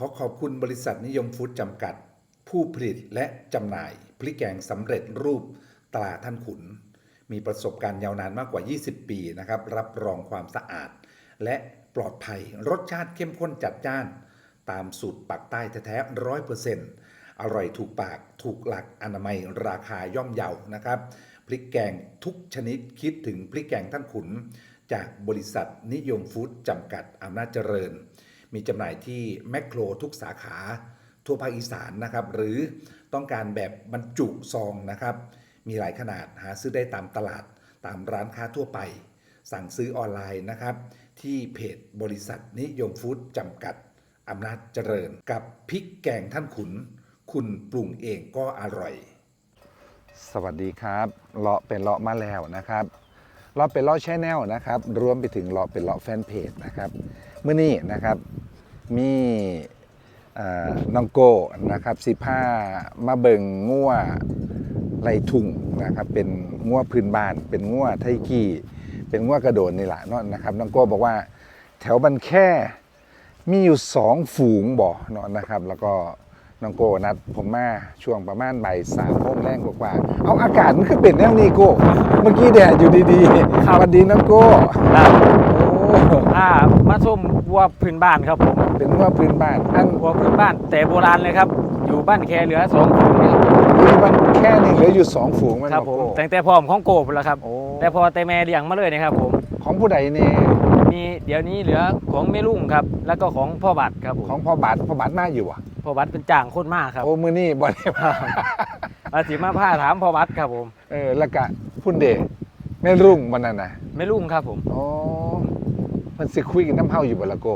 ขอขอบคุณบริษัทนิยมฟู้ดจำกัด ผู้ผลิตและจำหน่าย พริกแกงสำเร็จรูปตราท่านขุน มีประสบการณ์ยาวนานมากกว่า 20 ปีนะครับ รับรองความสะอาด และปลอดภัยรสชาติเข้มข้นจัดจ้าน ตามสูตรปักใต้แท้ๆร้อยเปอร์เซ็นต์อร่อยถูกปากถูกหลักอนามัยราคาย่อมเยานะครับพริกแกงทุกชนิดคิดถึงพริกแกงท่านขุน จากบริษัทนิยมฟู้ดจำกัดอำนาจเจริญ มีจำหน่ายที่แมคโครทุกสาขาทั่วภาคอีสานนะครับ หรือต้องการแบบบรรจุซองนะครับ มีหลายขนาดหาซื้อได้ตามตลาดตามร้านค้าทั่วไป สั่งซื้อออนไลน์นะครับ ที่เพจบริษัทนิยมฟู้ดจำกัดอำนาจเจริญ กับพริกแกงท่านขุน คุณปรุงเองก็อร่อย สวัสดีครับเลาะเป็นเลาะมาแล้วนะครับเลาะเป็นเลาะแชนแนลนะครับรวมไปถึงเลาะเป็นเลาะแฟนเพจนะครับ มื่อนี้นะครับ มีเอ่อน้องโก้นะครับสิผ้ามาเบิงงัวไรทุ่งนะครับเป็นงัวพื้นบ้าน เป็นงัวไทกี้เป็นงัวกระโดดนี่แหละเนาะนะครับน้องโก้บอกว่าแถวบันแค่มีอยู่สองฝูงบ่เนาะนะครับ แล้วก็น้องโก้นัดผมมาช่วงประมาณบ่ายสามโมงแรงกว่าๆเอาอากาศมันคือเป็นแนวนี้โก้เมื่อกี้แดดอยู่ดีๆสวัสดีน้องโก้ครับโอ้อ่ามาชมวัวพื้นบ้านครับผมเป็นงัวพื้นบ้านอันวัวพื้นบ้าน แต่โบราณเลยครับ อยู่บ้านแคเหลือสองฝูงเนี่ยนี้มันแค่นี้เหลืออยู่สองฝูงมันครับผมโก้แต่แต่พร้อมของโกบแล้วครับ โอ้แต่พอแต่แม่เลี้ยงมาเลยนะครับผม ของผู้ใดเนี่ยมีเดี๋ยวนี้เหลือของแม่ลุงครับ แล้วก็ของพ่อบัตรครับผมของพ่อบัตรพ่อบัตรมาอยู่อะพ่อบัตรเป็นจ้างโคนมากครับโอ้มือนี่บ่ได้มาอาสิมาผ้าถามพ่อบัตรครับผมเออแล้วก็พุ่นเดชแม่รุ่งวันนั้นนะแม่ลุงครับผม อ๋อ เพิ่นสิคุยกันน้ำเฮาอยู่บ่ละโก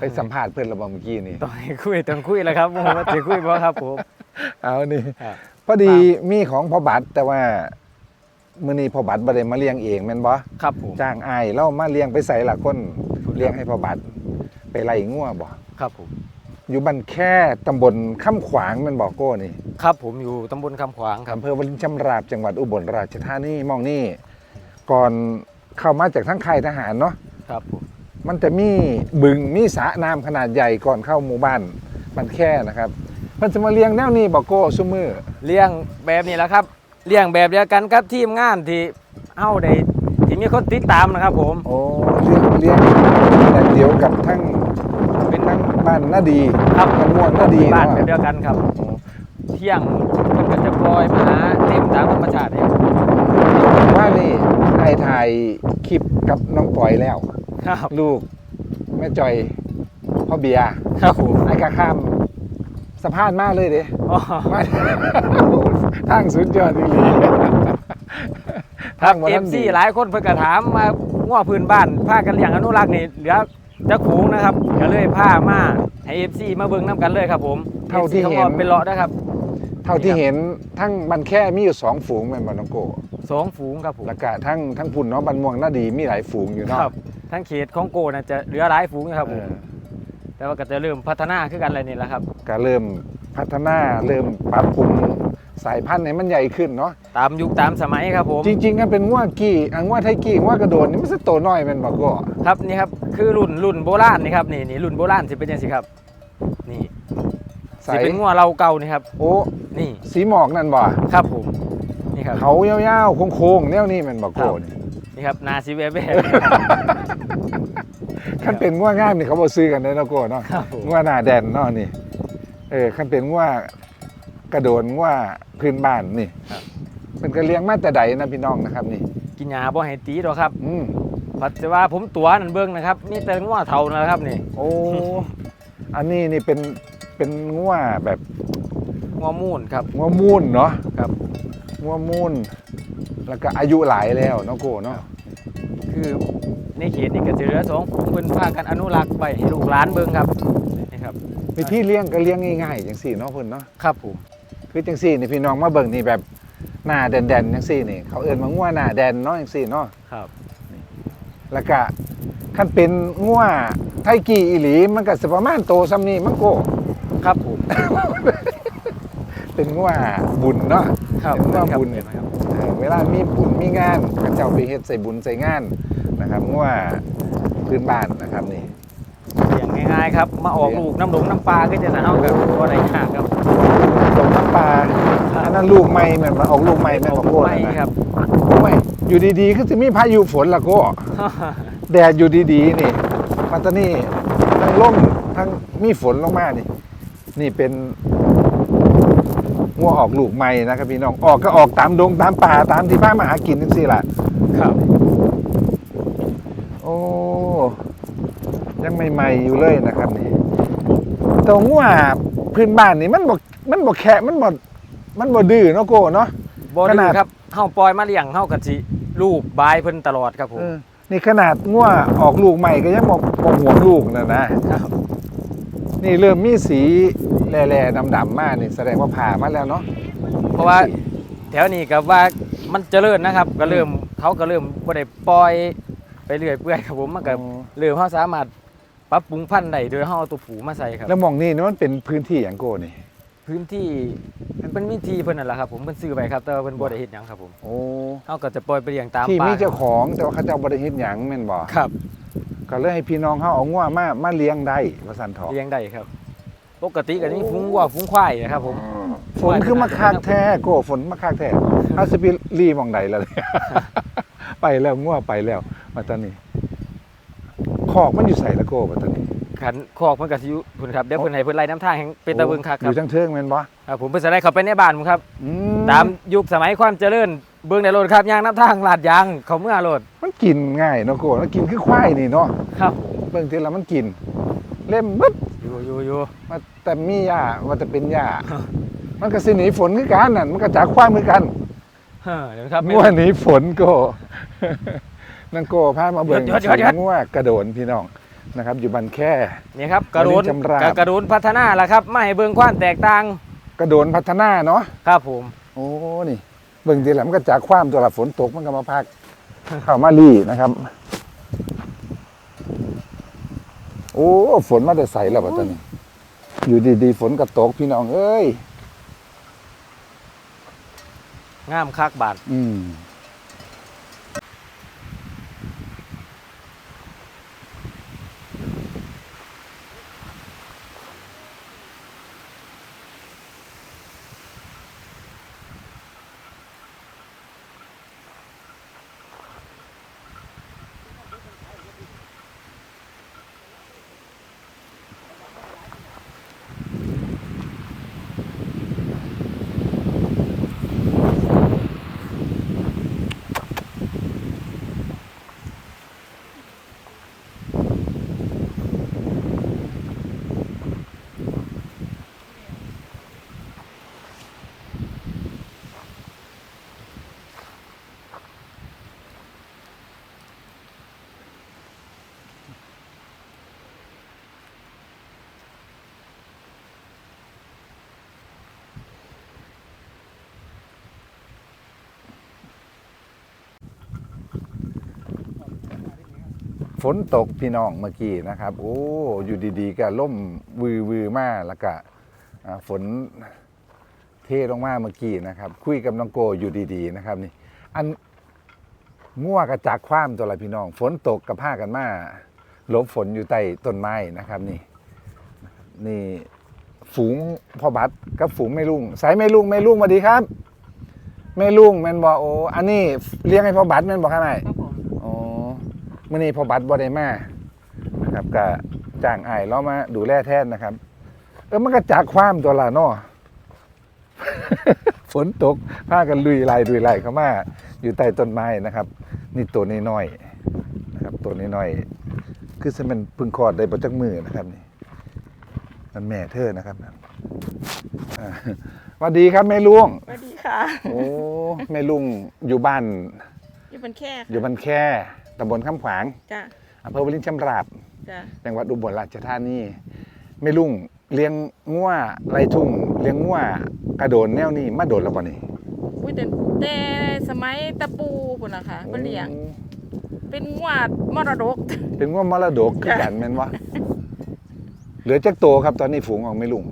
ไปสัมภาษณ์เพิ่นและบ่เมื่อกี้นี่ต้องให้คุยต้องคุยแล้วครับผมว่าจะคุยบ่ครับผมเอานี่ครับพอดีมีของพ่อบัตรแต่ว่ามื้อนี้พ่อบัตรบ่ได้มาเลี้ยงเองแม่นบ่ครับผมจ้างอ้ายเรามาเลี้ยงไปใส่ละคนเลี้ยงให้พ่อบัตรไปไล่งัวบ่ครับผมอยู่บ้านแค่ตำบลค่ำขวางแม่นบ่โก้นี่ ครับผมอยู่ตำบลคำขวางครับอำเภอวลินชำราบจังหวัดอุบลราชธานีมองนี่ก่อนเข้ามาจากทั้งค่ายทหารเนาะครับผม มันจะมีบึงมีสระน้ำขนาดใหญ่ก่อนเข้าหมู่บ้านมันแค่นะครับมันจะมาเลี้ยงแนวนี้บอกโก้ซุมือเลี้ยงแบบนี้แหละครับเลี้ยงแบบเดียวกันกับทีมงานที่เฮาได้ที่มีคนติดตามนะครับผม โอ้เลี้ยงเลี้ยงแบบเดียวกับทั้งเป็นทั้งบ้านนาดีครับมันม่วนนาดีบ้านเนาะแบบเดียวกันครับเที่ยงมันก็จะปล่อยมาหาเต็มตามธรรมชาติเนี่ยว่านี่ไอถ่ายคลิปกับน้องปอยแล้ว ครับลูกแม่จอยพ่อเบียร์ครับผมไอ้กะข้ามสะพานมากเลยเด้อ๋อมาทางสุดยอดอีหลีครัทาบงบ่เอทัฟนซีดีหลายคนเพิ่นก็ถามมาง้อพื้นบ้านพากันเลี้ยงอนุรักษ์นี่เหลือจักฝูงนะครับก็เลยพามาให้เอฟซีมาเบิ่งน้กันเลยครับ ผมเท่าที่ FC เห็นขเป็นเลาะนะครับ เท่าที่เห็นทั้งบันแค่มีอยู่สองฝูงแม่นบ่น้องโกสองฝูงครับผมแล้วก็ทั้งทั้งพุ่นเนาะบันม่วงน่าดีมีหลายฝูงอยู่เนาะครับ ทั้งเขตของโกน่ะจะเหลือหลายฝูงอยู่ครับผเอมอแต่ว่าก็จะเริ่มพัฒนาขึ้นกันอะไรนี่แหละครับ ก็เริ่มพัฒนาเริ่มปรับปรุงสายพันธุ์ให้มันใหญ่ขึ้นเนาะตามยุคตามสมัยครับผม จริงๆกันเป็นง่วกี้อันง่วไทยกี้ง่วกระโดดนี่มันจะโตน้อยแม่นบ่โก็ครับนี่ครับคือรุ่นรุ่นโบราณนี่ครับนี่นี่รุ่นโบราณสิเป็นยังสิครับ นี่ใสสิเป็นงัวเราเก่านี่ครับ โอ้นี่สีหมอกนั่นบ่ครับผมนี่ครับเขายาวๆโค้งๆแนวนี้แม่นบ่โก็นี่ นี่ครับนาซิเวเบ้คันเป็นง่วงามนี่เขาบ่ซื้อกันได้เนาะโก็เนาะครับผม ง่วหน้าแดนเนาะนี่ เออคันเป็นง่วกระโดดง่วพื้นบ้านนี่เป็นกระเลี้ยงมาแต่ใดนะพี่น้องนะครับ นี่ กินยาบ่ให้ตีดอกครับอืมปัจจุบันผมตัวนั่นเบิ่งนะครับนี่แต่งัวเท่านะครับนี่โอ้ อันนี้นี่เป็นเป็นง่วแบบงัวมูนครับง่วมูนเนาะครับง่วมูน แล้วก็อายุหลายแล้วเนาะโกเนาะคือในเขตนี่ก็จะเหลือสองฝูงเพิ่นพากันอนุรักษ์ไว้ให้ลูกหลานเบิ่งครับนี่ครับวิธีเลี้ยงก็เลี้ยงง่ายๆจังสี่เนาะเพิ่นเนาะครับผมคือจังสี่นี่พี่น้องมาเบิ่งนี่แบบหน้าแดนๆจังสี่นี่เขาเอิ้นว่าง่วหน้าแดนเนาะจังสี่เนาะครับแล้วก็คันเป็นง่วไทกี้อีหลีมันก็สิประมาณโตซ้ำนี้มันโกครับผมเป็นง่วบุญเนาะครับเป็นง่วบุญเห็นไหมครับ เออเวลามีบุญมีงานก็เจ้าไปเฮ็ดใส่บุญใส่งานนะครับง่วพื้นบ้านนะครับนี่เลี้ยงง่ายๆครับมาออกลูกน้ำหลงน้ำปลาก็จะสะเอากับตัวไหนยากครับตรงน้ำปลาอันนั้นลูกใหม่แม่นมาออกลูกใหม่แม่นบ่โก้ไม่นั่นคนะรับโอ้ยอยู่ดีๆก็จะมีพายุฝนละโก้แดดอยู่ดีๆนี่มันตอนนี้ทั้งลมทั้งมีฝนลงมานี่ นี่เป็น งัวออกลูกใหม่นะครับพี่น้องออกก็ออกตามดงตามป่าตามที่พามาหากินจังซี่ล่ะครับ โอ้ยังใหม่ๆอยู่เลยนะครับนี่แต่ว่างัวพื้นบ้านนี่มันบอกมันบอกแค่มันบอกมันบอกดื้อเนาะโก้เนาะบ่ขดื้นาดอครับเฮาปล่อยมาเลี้ยงเฮาก็สิลูกบายเพิ่นตลอดครับผมเออนี่ขนาดงัวออกลูกใหม่ก็ยังบอกบอกห่วงลูกนะนะครับนี่เริ่มมีสี แหล่ๆดำๆมากนี่แสดงว่าผ่ามาแล้วเนาะเพราะว่าแถวนี้ก็ว่ามันเจริญนะครับ ก็เริ่มเขาก็เริ่มบ่ได้ปล่อยไปเรื่อยเปื่อยครับผมมันก็เริ่มเฮาสามารถปรับปรุงพันธุ์ได้โดยเฮาเอาตัวผูมาใส่ครับ แล้วหมองนี่นะมันเป็นพื้นที่อย่างโก้นี่พื้นที่มันมีที่เพิ่นนั่นแหละครับผมเพิ่นซื้อไปครับแต่ว่าเพิ่นบ่ได้เฮ็ดหยังครับผมโอ้เฮาก็จะปล่อยไปเลี้ยงตามที่ป่ามีเจ้าของแต่ว่าเขาเจ้าบริเฮ็ดหยังแม่นบ่ครับ ก็เลยให้พี่น้องเขาเอางัวมามาเลี้ยงได้ว่าซั่นเถาะเลี้ยงได้ครับ ปกติก็จะมีฟุ้งวัวฟุ้งควายนะครับผมฝนคือมาคากแท้โก้ฝนมาคากแท้เอาสปิรีหมองใดแล้วเนี่ยไปแล้วงัวไปแล้วมาตอนนี้คอกมันอยู่ใส่ละโก้มาตอนนี้ขันคอกเพิ่นก็สิอยู่พุ่นครับเดี๋ยวเพิ่นให้เพิ่นไล่น้ำทางแห่งเป็นตะเบิงคักอครับยู่ทั้งเทิงแม่นบ่ครับผมเพิ่นสิได้เข้าไปในบ้านผมครับอืตามยุคสมัยความเจริญเบิ่งในรถครับยางน้ำทางลาดยางเขาเมื่อรถมันกินง่ายเนาะโก้มันกินคือควายนี่เนาะครับเบิ่งทีละมันกิน เล่มบึ๊บ อยู่อยู่อยู่มาแต่มีหญ้าว่าจะเป็นหญ้ามันก็สิหนีฝนคือกันนั่นมันก็จากควายเหมือนกันเฮ้อเดี๋ยวครับงัวหนีฝนโก้นั่นโก้พามาเบิ่งหยุดหยุดหยุดหยุดงัวกระโดนพี่น้องนะครับ อยู่บันแค่นี่ครับ กระโดนวันนี้จำราบกระโดนพัฒนาล่ะครับมาให้เบิ่งความแตกต่าง กระโดนพัฒนาเนาะครับผม โอ้นี่ เบิ่งทีหลังมันก็จากความตัวละฝนตกมันก็มาพักเข้ามาลี่นะครับ โอ้ฝนมาแต่ใสแล้วปัตตานีอยู่ดีๆฝนก็ตกพี่น้องเอ้ยงามคักบาดอืม ฝนตกพี่น้องเมื่อกี้นะครับ โอ้อยู่ดีๆก็ล่มวือวือมาแล้วก็ฝนเทลงมาเมื่อกี้นะครับ คุยกับน้องโกอยู่ดีๆนะครับนี่ อันง่วกระจากความตัวละพี่น้อง ฝนตกกับผ้ากันมาหลบฝนอยู่ใต้ต้นไม้นะครับนี่ นี่ฝูงพ่อบัตรกับฝูงแม่ลุงสายแม่ลุงแม่ลุงสวัสดีครับแม่ลุงแม่นบอกโอ้อันนี้เลี้ยงให้พ่อบัตรแม่นบอกข้างใน มื่อนี้พอบัตรบ่ได้มานะครับก็จ้างไอ้ายเรามาดูแลแทนนะครับ เออมันก็จากความตัวละเนาะฝนตกพากันลุยไล่ลุยไล่เข้ามา อยู่ใต้ต้นไม้นะครับ นี่ตัวน้อยๆนะครับ ตัวน้อยๆคือสมันเพึ่งคลอดได้ประจักมือนะครับนี่มันแม่เธอนะครับอ่าสวัสดีครับแม่ลุงสวัสดีค่ะ โอ้แม่ลุงอยู่บ้าน อยู่เป็นแค่อยู่บ้านแค่ ตำบลข้ามขวางจ้ะอำเภอวลินชำราบ จ้ะจังหวัดอุบลราชธานีไม่ลุงเลี้ยงงัวไรทุ่ง เลี้ยงงัวกระโดนแนวนี้มาโดนแล้วบ่นี่อุ้ยแต่แต่สมัยตะปูพุ่นนะคะเพิ่นเลี้ยง เป็นงวดมรดก เป็นงัวมรดกคือกันแม่นวะเหลือจักโตวครับตอนนี้ฝูงของไม่ลุง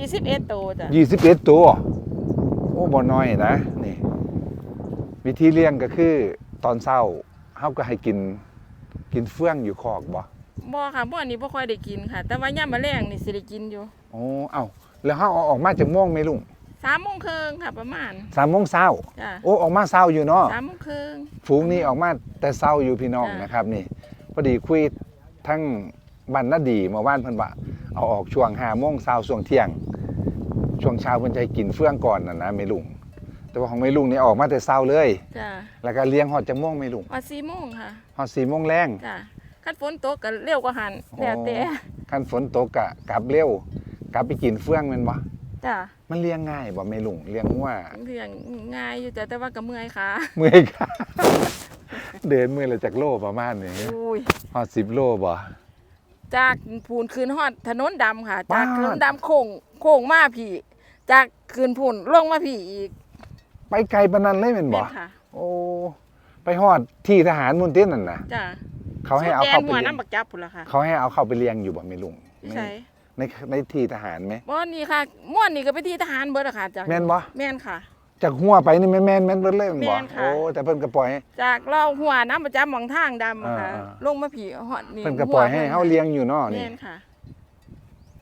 21โตวจ้ะ21ตัว โอ้บ่น้อยนะ นี่ วิธีเลี้ยงก็คือตอนเช้า เฮาก็ให้กินกินเฟื่องอยู่คอกบ่บ่ค่ะเมื่อนี้บ่ค่อยได้กินค่ะ แต่ว่ายามมื้อแลงนี่สิได้กินอยู่โอ้เอ้าแล้วเฮาเอาออกมาจากม่วงไหมลุง3โมงครึ่งค่ะประมาณสามโมงเช้าจ้ะโอ้ออกมาเช้าอยู่เนาะ3โมงครึ่ง ฝูงนี้ออกมาแต่เช้าอยู่พี่น้องจ้ะนะครับนี่พอดีคุยทั้งบันนาดีเมื่อวานเพิ่นว่าเอาออกช่วง5โมงเช้าช่วงเที่ยง ช่วงเช้าเพิ่นจะให้กินเฟื่องก่อนน่ะนะแม่ลุง แต่ว่าของแม่ลุงนี่ออกมาแต่เช้าเลย จ้ะแล้วก็เลี้ยงฮอดจักโมงแม่ลุงว่า4โมงค่ะฮอด4โมงแรงจ้ะคันฝนตกก็เร็วกว่าหันแล้วแต่คันฝนตกก็กลับเร็วกลับไปกินเฟื่องแม่นบ่จ้ะมันเลี้ยงง่ายบ่แม่ลุงเลี้ยงว่าเรื่องง่ายอยู่จ้ะแต่ว่าก็เมื่อยค่ะเมื่อยค่ะ เดินเมื่อยละจากโลประมาณนี้อุ้ยฮอด10โลบ่ จากพูนคืนฮอดถนนดำค่ะป๊าจาดกถนนดำโค้งโค้งมาพี่ จากคืนพูนลงมาพี่อีก ไปไกลปานนั้นเลยแม่นแม่บ่นค่ะโอ้ ไปฮอดที่ทหารมุนเต้นนั่นน่ะจ้ะเขาให้เอาสุดแดเข้านไปหัวเลี้ยงน้ำบักจับพุ่นละค่ะเขาให้เอาเข้าไปเลี้ยงอยู่บ่แม่ลุงใช่ในในที่ทหารไหมบ่นี่ค่ะ ม่วนนี่ก็ไปที่ทหารเบิดอะค่ะจ้ะแม่นบ่แม่นค่ะ จากหัวไปนี่แม่นแม่นแม่นเบิดเลยแม่นบ่แม่นค่ะ โอ้แต่เพิ่นก็ปล่อยให้ จากเราหัวน้ำประจำหมองทางดำอะค่ะ อ่าลงมาผีฮอดนี่เพิ่นก็ปล่อยให้หัวเฮาเลี้ยงอยู่เนาะแม่นี่นค่ะ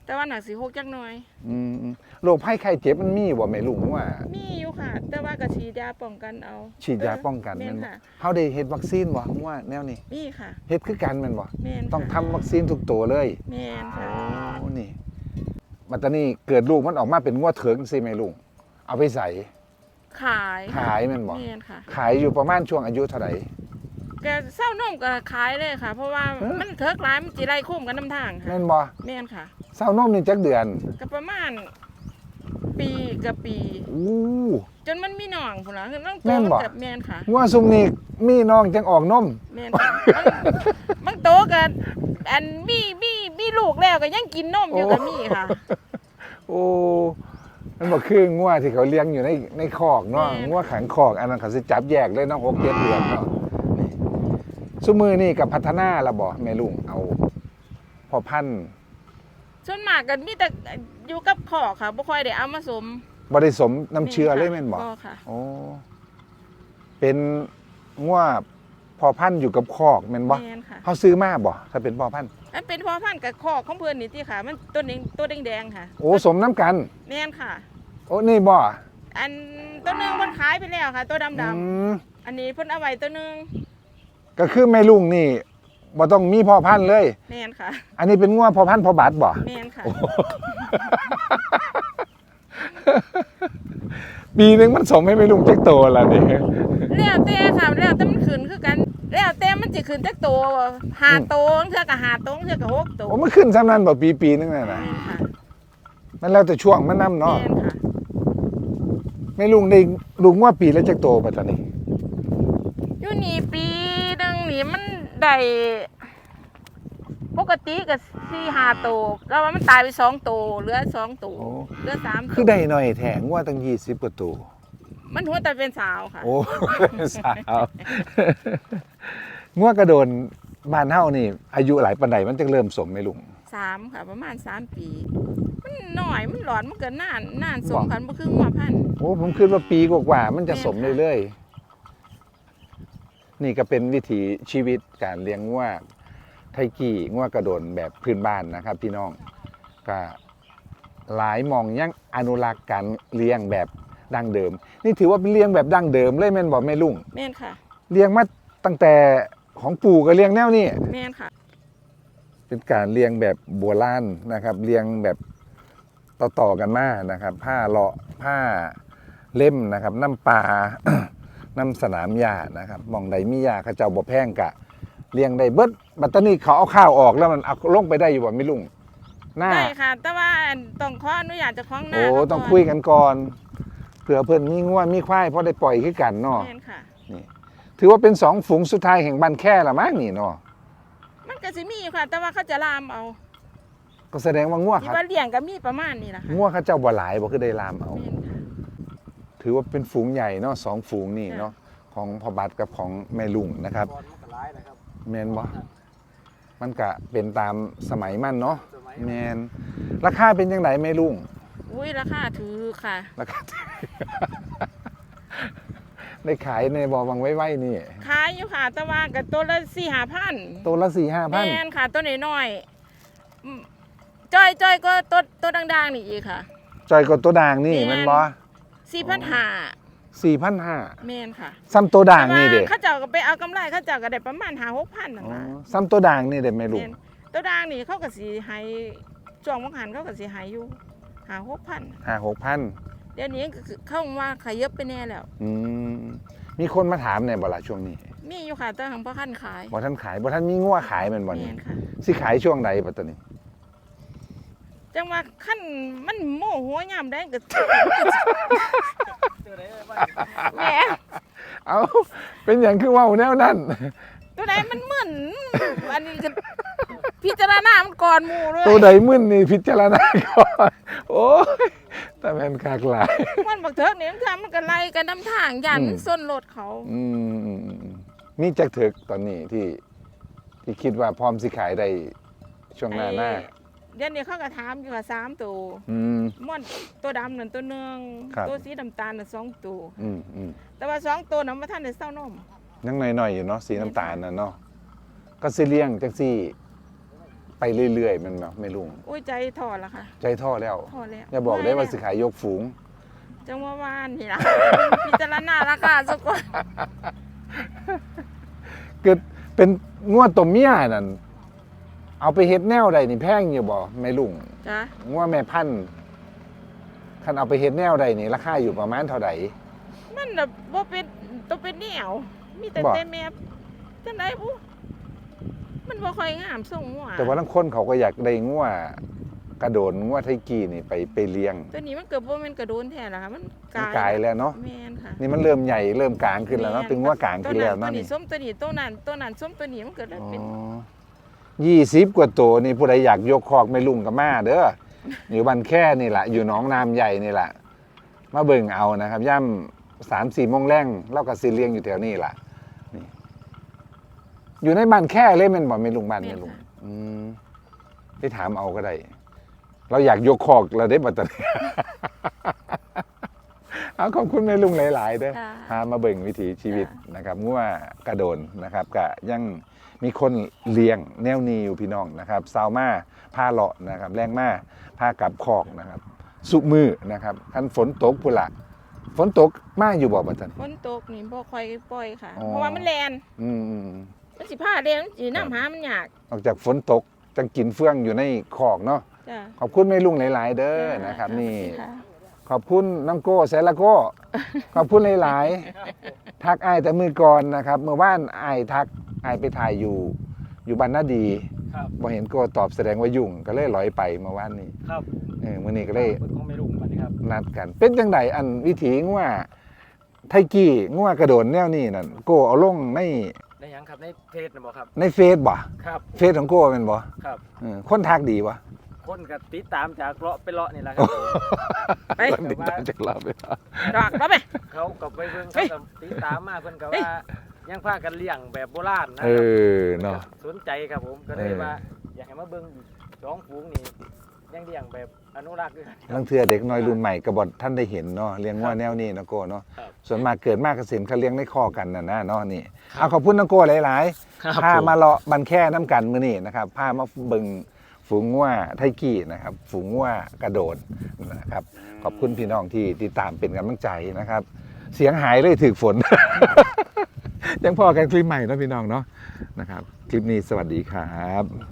แต่ว่าหนักสิหกจักหน่อยอืมอืมโรคภัยไข้เจ็บมันมีบ่แม่ลุงว่า มีอยู่ ค่ะ แต่ว่าก็ฉีดยาป้องกันเอาฉีดยาป้องกันแม่แม่นนบ่ค่ะเฮาได้เฮ็ดวัคซีนบ่ว่าแนวนี้มีค่ะ เฮ็ดคือกันแม่นบ่แม่นต้องค่ะทำวัคซีนทุกตัวเลยแม่นค่ะโอ้นี่บัดตานี้เกิดลูกมันออกมาเป็นงัวเถิงสิแม่ลุงเอาไปใส่ขายขายแม่นบ่แม่นค่ะ ขายอยู่ประมาณช่วงอายุเท่าไหร่ แกเศร้านมก็ขายเลยค่ะ เพราะว่าเอ้อ มันเถิกหลายมันจิไล่คุ้มกันน้ำทางค่ะแม่นบ่แม่นค่ะเศร้านมนี่จักเดือนก็ประมาณ ปีกับปี อู้ จนมันมีหนองพุ่นละคือต้องแม่โตนบ่ กับแม่นค่ะ งัวซุมนี่มีน้องจังออกนม แม่นค่ะมันมันโตกันอันมีมีมีลูกแล้วก็ยังกินนมอยู่กับมีค่ะ โอ้ มันบอกคืองัวที่เขาเลี้ยงอยู่ในในคอกเนาะแม่น งัวขังคอกอันนั้นเขาสิจับแยกเลยเนาะหกเจ็ดเดือนเนาะนี่ซุมือนี่กับพัฒนาละบ่แม่ลุงเอาพอพันธุ์ ส่วนมากกันมีแต่ อยู่กับขอค่ะบ่ค่อยได้เอามาสมบ่ได้สมน้ำเชื้อเลยแม่นบ่ค่ะ โอ้เป็นงัวพอพันธุ์อยู่กับคอกแม่นบ่แม่นค่ะเขาซื้อมาบ่ถ้าเป็นพอพันธุ์อันเป็นพ่อพันธุ์กับขอของเพิ่นนี่ติค่ะ มันตัวนี้ตัวแดงๆค่ะโอ้สมน้ำกัน แม่นค่ะ โอ้นี่บ่อันตัวหนึงเพิ่นขายไปแล้วค่ะ ตัวดำอืมๆอันนี้เพิ่นเอาไว้ตัวหนึงก็คือแม่ลุงนี่ บ่ต้องมีพอพันธุ์เลย แม่นค่ะ อันนี้เป็นงัวพอพันธุ์พอบาทบ่ แม่นค่ะ ปีหนึงมันสมให้แม่ลุงจักโตละนี่แล้วแต่ค่ะแล้วแต่มันขึ้นคือกัน แล้วแต่มันสิขึ้นจักโตหาโตเทื่อก็หาโตเทื่อก็หกโตโอ้มันขึ้นซ้ำนั้นบ่ปีปีนึงน่ะนะแม่นค่ะมันแล้วแต่ช่วงมันนํเนาะแม่นค่ะแม่ลุงได้ลุงว่าปีละจักโตปัตตานีอยู่นี่ปีหนึงนี่มัน ได้ปกติก็สี่ห้าโตแล้วว่ามันตายไปสองโตเหลือสองโตโอ้ เหลือสามโตคือได้หน่อยแถงว่าตั้ง20กว่าโตมันหัวแต่เป็นสาวค่ะ โอ้ สาวงัวกระโดนบ้านเฮานี่ อายุหลายปานใดมันจึงเริ่มสมแม่ลุง สามค่ะ ประมาณสามปี มันหน่อยมันหลอนมันก็นานนานสบมอกกันบ่คือหัวพันธุ์โอ้ผมคิดว่าปีกว่าๆมันจะสมแม่นค่ะเรื่อยๆ นี่ก็เป็นวิถีชีวิตการเลี้ยงงัวไทกี้งัวกระโดนแบบพื้นบ้านนะครับ พี่น้องก็หลายหมองยังอนุรักษ์การเลี้ยงแบบดั้งเดิม นี่ถือว่าเป็นเลี้ยงแบบดั้งเดิมเลยแม่นบอกแม่ลุงแม่นค่ะ เลี้ยงมาตั้งแต่ของปู่ก็เลี้ยงแนวนี้แม่นค่ะ เป็นการเลี้ยงแบบโบราณนะครับ เลี้ยงแบบต่อๆกันมานะครับ ผ้าเลาะผ้าเล่มนะครับ น้ำปลา น้ำสนามหญ้านะครับหมองใดมีหญ้าเขาเจ้าบ่แพงกะเลี้ยงได้เบิดบัดตอนนี้เขาเอาข้าวออกแล้วมันเอาลงไปได้อยู่บ่ไม่ลุงหน้าได้ค่ะ แต่ว่าต้องขออนุญาตเจากของหน้าโอ้เขาก่นต้องคุยกันก่อนเผื่อเพิ่นมีงัวมีควายพอได้ปล่อยคือกันเนาะแม่นค่ะถือว่าเป็นสองฝูงสุดท้ายแห่งบ้านแค่ละมั้งนี่เนาะมันก็สิมีอยู่ค่ะ แต่ว่าเขาจะลามเอาก็แสดงว่างัวที่ครับว่าเลี้ยงก็มีประมาณนี้ล่ะค่ะงัวเขาเจ้าบ่หลายบ่คือได้ลามเอาแม่นค่ะ ถือว่าเป็นฝูงใหญ่เนาะสองฝูงนี่ค่ะเนาะของพ่อบัตรกับของแม่ลุงนะครับแมนบ่มันก็เป็นตามสมัยมันเนาะแมนราคาเป็นยังไงแม่ลุงอุ้ยราคาถือค่ะราคาได้ขายในบ่อวังไว้ไว้นี่ ขายอยู่ค่ะแต่ว่ากับตัวละสี่หาพันตัวละสี่ห้าแมพันนค่ะ ตัวน้อยๆอืมจ้อยจ้อยก็ตัวตัวดังๆนี่อีกค่ะจอยกดตัวด่างนี่แม่นแมันบ่ สี่พันห้าสี่พันห้าแมนค่ะซ้ำตัวด่างนี่เด็แต่ว่าเขาเจ้าก็ไปเอากำไรเขาเจ้าก็ได้ประมาณหาหกพันนั่นล่ะซ้ำตัวด่างนี่เด็ไม่รู้แม่นตัวด่างนี่เขาก็สิให้ช่วงมังหันเขาก็สิให้อยู่หาหกพันห้าหกพันเดี๋ยวนี้ก็คือเข้ามาขยับไปแน่แล้ว อืมมีคนมาถามในบ่ละช่วงนี้ มีอยู่ค่ะแต่ของพ่อขั้นขายบ่ท่านขายบ่ท่านมีงัวขายแมันบ่แมนี่นค่ะสิขายช่วงใดปัตตานี จังว่าขั้นมันโมโหยามได้ก็ แหม่เอาเป็นอย่างคือเว่าแนวนั้นตัวใดมันมึนอันนี้ก็พิจารณามันก่อนหมู่เลยตัวใดมึนนี่พิจารณาก่อนโอ้ยแต่แม่นคากหลาย มันบักเถิกนี่มันทำมันก็ไล่กันน้ำทางยันอืมมันส้นรถเขาอืมอืมอืมอืมมีจักถึกตอนนี้ที่ ที่คิดว่าพร้อมสิขายได้ช่วงหน้าหน้าไอ้ เดี๋ยวนี้เขาก็ถามอยู่ค่ะสามตัวอืม ม่วนตัวดำนั่นตัวหนึ่งครับ ตัวสีน้ำตาลน่ะสองตัว อืมอืมแต่ว่าสองตัวนั้นมาท่านได้เศร้านมยังหน่อยๆอยู่เนาะสีน้ำตาลน่ะเนาะก็สิเลี้ยงจังซี่ไปเรื่อยๆแมันเนาะไม่ลุงอุ้ยใจถอดละค่ะใจท่อแล้ว ถอดแล้วอย่าบอกได้ว่าสิขายยกฝูง จังว่าวานนี่ล่ะ พิจารณาราคาสักก่อนเกิดเป็นงวดตัวเมียนั่น เอาไปเฮ็ดแนวใดนี่แพงอยู่บ่แม่ลุงจ้ะงวดแม่พันธุ์คันเอาไปเฮ็ดแนวใดนี่ราคาอยู่ประมาณเท่าใด มันแบบว่าเป็นตัวเป็นแนวมีแต่บ่ แต่แม่จังไดบุมันบ่ค่อยงามส่งหัวแต่ว่าทั้งคนเขาก็อยากได้งวดกระโดนงวดไทกี้นี่ไปไปเลี้ยงตัวนี้มันเกิดบ่แม่นกระโดนแท้ล่ะค่ะมันมันกลายแล้วเนาะแม่นค่ะนี่มันเริ่มใหญ่เริ่มกลางขึ้นแล้วเนาะม่ถึงว่ากลางขึ้นแล้วตัวเนาะนี้นี่ส้มตัวนี้ตัวนั้นตัวนั้นส้มตัวนี้มันเกิดแล้วเป็น ยี่สิบกว่าตัวนี่ผู้ใดอยากยกคอกไม่ลุงกับมาเด้ออยู่บันแค่นี่แหละอยู่หนองน้ำใหญ่นี่แหละมาเบิ่งเอานะครับ ย่ำสามสี่โมงแรงเล่ากับซีเลียงอยู่แถวนี้แหละนี่อยู่ในบ้านแค่เลยแมันบอกไม่ลุงบ้านไม่ลุงอืมไปถามเอาก็ได้ เราอยากยกคอกเราได้บัตร เอาขอบคุณแม่ลุงหลาย ๆเด้อค่ะ พามาเบิ่งวิถีชีวิตนะครับงัวกระโดนนะครับกะยัง มีคนเลี้ยงแนวนีอยู่พี่น้องนะครับซาวมาผ้าเลาะนะครับแรงมาผ้ากลับคอกนะครับ สุมือนะครับคันฝนตกพุ่นละฝนตกมาอยู่บ่บัดนั้นฝนตกนี่บ่ค่อยปล่อยค่ะอ๋อเพราะว่ามันแลนอืมอืมมันสิพาแลนมันสิน้ำหามันยากออกจากฝนตกจังกินเฟื่องอยู่ในคอกเนาะจ้ะขอบคุณแม่ลุงหลาย ๆ เด้อนะครับจ้นี่ค่ะขอบคุณน้ำโก้แสนละโก้ขอบคุณหลาย ๆ ทักไอายแต่มือก่อนนะครับ เมื่อว่านไอายทัก ไอายไปถ่ายอยู่ อยู่บ้านนาดีครับพอเห็นโก้ตอบแสดงว่ายุ่งก็เลยลอยไปเมื่อวานนี้ครับเออมื่อนี้ก็เลยเพิ่นคงไม่รู้บัดนี้ครับ นัดกัน เป็นจังไดอันวิถีงัวไทกี้งัวกระโดดแนวนี้นั่นโก้เอาลงในได้หยังครับในเพจน่ะบ่ครับ ในเฟซบ่ครับ เฟซของโก้เป็นบ่ครับ เออคนทักดีวะคนก็ติดตามจากเลาะไปเลาะนี่แหละครับ ไป คนติดตามจากเราไปแล้วดอกบ่ไป เขาก็ไปเบิ่งเฮ้เขายก็ติดตามมาเพิ่นก็เฮ้ยว่า ยังพากันเลี้ยงแบบโบราณนะเอครับอเนาะ สนใจครับผมก็เลยเออ ว่า อยากให้มาเบิ่งอีกสองฝูงนี่ยังเลี้ยงแบบอนุรักษ์ด้วยกัน ลังเทือเด็กน้อยรุ่นใหม่กระบอกท่านได้เห็นเนาะเลี้ยงว่าแนวนี้นะโก้เนาะครับ ส่วนมากเกิดมากเกษมเขาเลี้ยงในคอกันนะนะเนาะนี่เอาขอบคุณน้องโก้หลายครับๆพามาเลาะบันแค่น้ำกันมือนี่นะครับพามาเบิ่งฝูงว่าไทกี้นะครับฝูงว่ากระโดดนะครับขอบคุณพี่น้องที่ติดตามเป็นกำลังใจนะครับ เสียงหายเลยถึกฝน ยังพอกันคลิปใหม่นะพี่น้องเนาะนะครับ คลิปนี้สวัสดีครับ